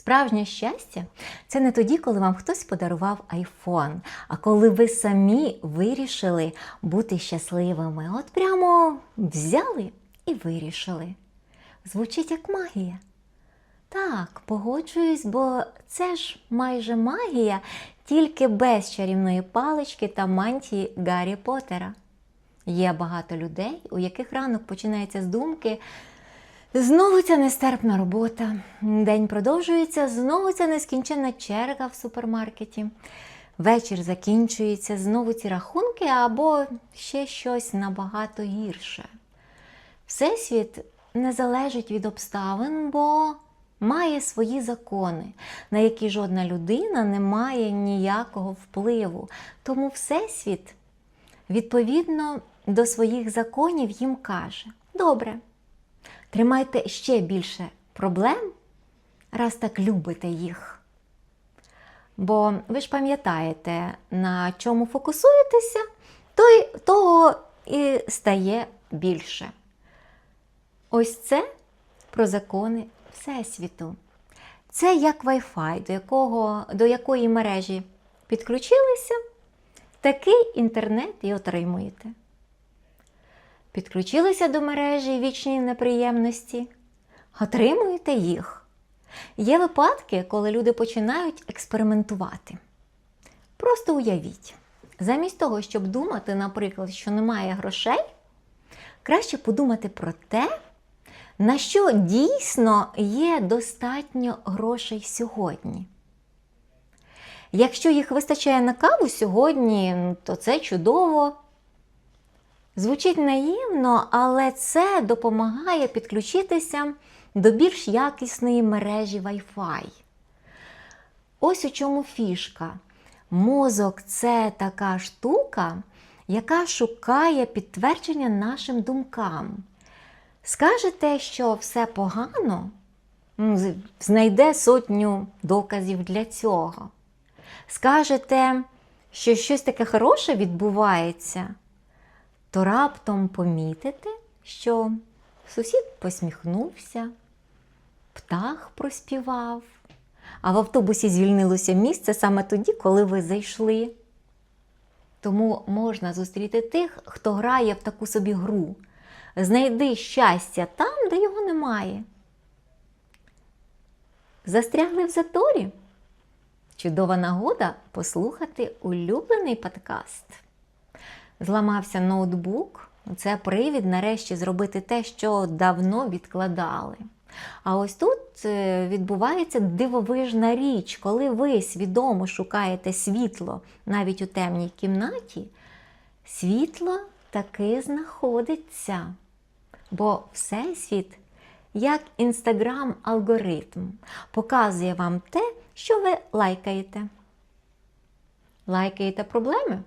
Справжнє щастя це не тоді, коли вам хтось подарував айфон, а коли ви самі вирішили бути щасливими. От прямо взяли і вирішили. Звучить як магія. Так, погоджуюсь, бо це ж майже магія, тільки без чарівної палички та мантії Гаррі Поттера. Є багато людей, у яких ранок починається з думки. Знову ця нестерпна робота. День продовжується, знову ця нескінченна черга в супермаркеті. Вечір закінчується, знову ці рахунки або ще щось набагато гірше. Всесвіт не залежить від обставин, бо має свої закони, на які жодна людина не має ніякого впливу. Тому Всесвіт, відповідно до своїх законів, їм каже: добре, тримайте ще більше проблем, раз так любите їх. Бо ви ж пам'ятаєте, на чому фокусуєтеся, то й того і стає більше. Ось це про закони Всесвіту. Це як Wi-Fi, до, якого, до якої мережі підключилися, такий інтернет і отримуєте. Підключилися до мережі вічні неприємності, отримуєте їх. Є випадки, коли люди починають експериментувати. Просто уявіть, замість того, щоб думати, наприклад, що немає грошей, краще подумати про те, на що дійсно є достатньо грошей сьогодні. Якщо їх вистачає на каву сьогодні, то це чудово. Звучить наївно, але це допомагає підключитися до більш якісної мережі Wi-Fi. Ось у чому фішка. Мозок це така штука, яка шукає підтвердження нашим думкам. Скажете, що все погано, знайде сотню доказів для цього. Скажете, що щось таке хороше відбувається, то раптом помітите, що сусід посміхнувся, птах проспівав, а в автобусі звільнилося місце саме тоді, коли ви зайшли. Тому можна зустріти тих, хто грає в таку собі гру. Знайди щастя там, де його немає. Застрягли в заторі? Чудова нагода послухати улюблений подкаст. Зламався ноутбук. Це привід нарешті зробити те, що давно відкладали. А ось тут е, відбувається дивовижна річ, коли ви свідомо шукаєте світло навіть у темній кімнаті, світло таки знаходиться. Бо Всесвіт, як інстаграм-алгоритм, показує вам те, що ви лайкаєте. Лайкаєте проблеми?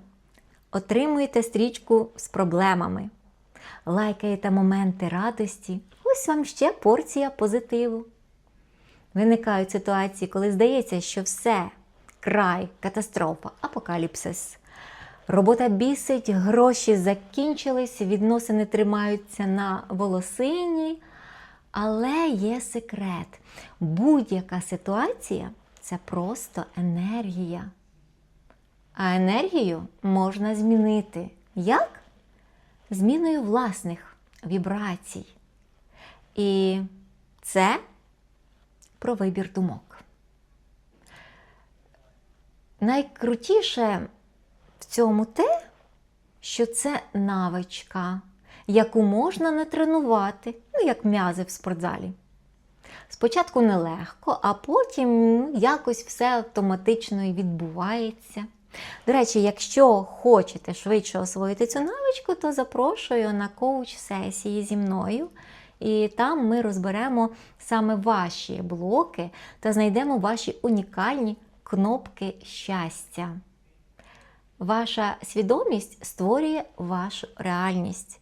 Отримуєте стрічку з проблемами. Лайкаєте моменти радості. Ось вам ще порція позитиву. Виникають ситуації, коли здається, що все, край, катастрофа, апокаліпсис. Робота бісить, гроші закінчились, відносини тримаються на волосині. Але є секрет. Будь-яка ситуація це просто енергія. А енергію можна змінити. Як? Зміною власних вібрацій. І це про вибір думок. Найкрутіше в цьому те, що це навичка, яку можна натренувати, ну, як м'язи в спортзалі. Спочатку нелегко, а потім ну, якось все автоматично і відбувається. До речі, якщо хочете швидше освоїти цю навичку, то запрошую на коуч-сесії зі мною. І там ми розберемо саме ваші блоки та знайдемо ваші унікальні кнопки щастя. Ваша свідомість створює вашу реальність,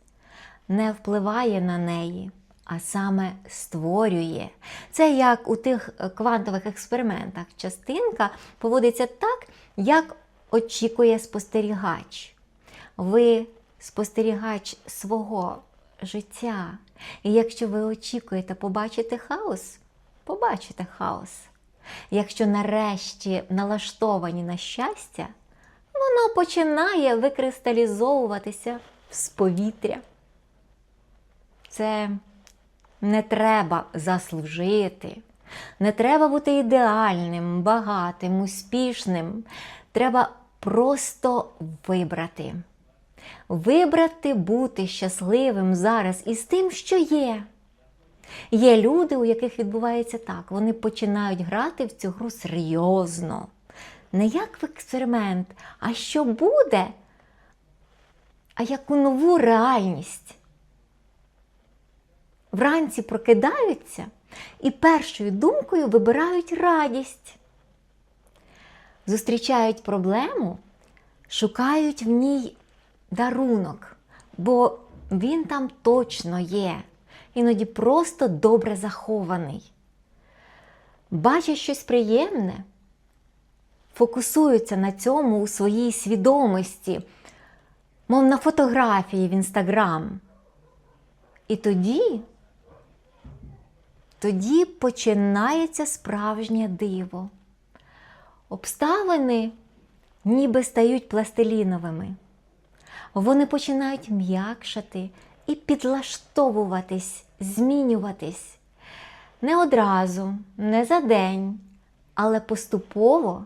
не впливає на неї, а саме створює. Це як у тих квантових експериментах. Частинка поводиться так, як очікує спостерігач. Ви спостерігач свого життя. І якщо ви очікуєте побачити хаос, побачите хаос. якщо нарешті налаштовані на щастя, воно починає викристалізовуватися з повітря. Це не треба заслужити, не треба бути ідеальним, багатим, успішним. Треба просто вибрати. Вибрати бути щасливим зараз із тим, що є. Є люди, у яких відбувається так, вони починають грати в цю гру серйозно. Не як в експеримент, а що буде, а як у нову реальність. Вранці прокидаються і першою думкою вибирають радість. Зустрічають проблему, шукають в ній дарунок, бо він там точно є, іноді просто добре захований. Бачать щось приємне, фокусуються на цьому у своїй свідомості, мов на фотографії в інстаграм. І тоді, тоді починається справжнє диво. Обставини ніби стають пластиліновими. Вони починають м'якшати і підлаштовуватись, змінюватись. Не одразу, не за день, але поступово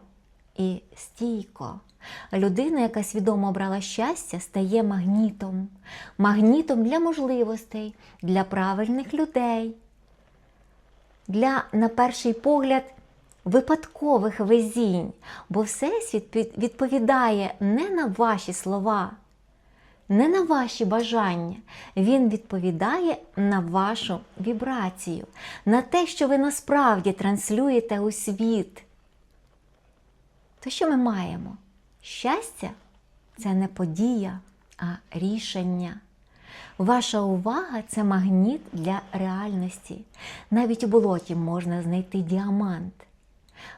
і стійко. Людина, яка свідомо обрала щастя, стає магнітом, магнітом для можливостей, для правильних людей, для, на перший погляд, випадкових везінь, бо Всесвіт відповідає не на ваші слова, не на ваші бажання. Він відповідає на вашу вібрацію, на те, що ви насправді транслюєте у світ. То що ми маємо? Щастя це не подія, а рішення. Ваша увага це магніт для реальності. Навіть у болоті можна знайти діамант.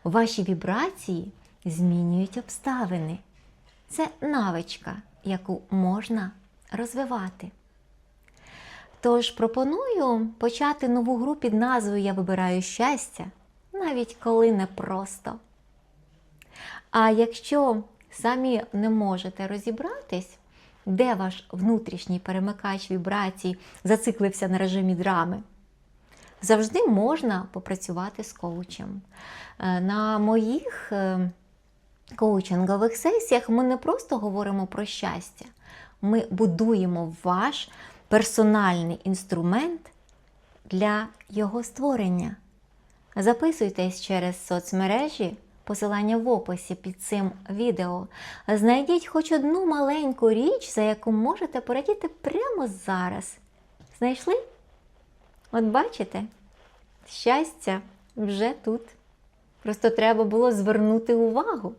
Ваші вібрації змінюють обставини. Це навичка, яку можна розвивати. Тож пропоную почати нову гру під назвою Я вибираю щастя, навіть коли не просто. А якщо самі не можете розібратись, де ваш внутрішній перемикач вібрацій зациклився на режимі драми, завжди можна попрацювати з коучем. Е, На моїх е, коучингових сесіях ми не просто говоримо про щастя, ми будуємо ваш персональний інструмент для його створення. Записуйтесь через соцмережі, посилання в описі під цим відео. Знайдіть хоч одну маленьку річ, за яку можете порадіти прямо зараз. Знайшли? От бачите, щастя вже тут. Просто треба було звернути увагу.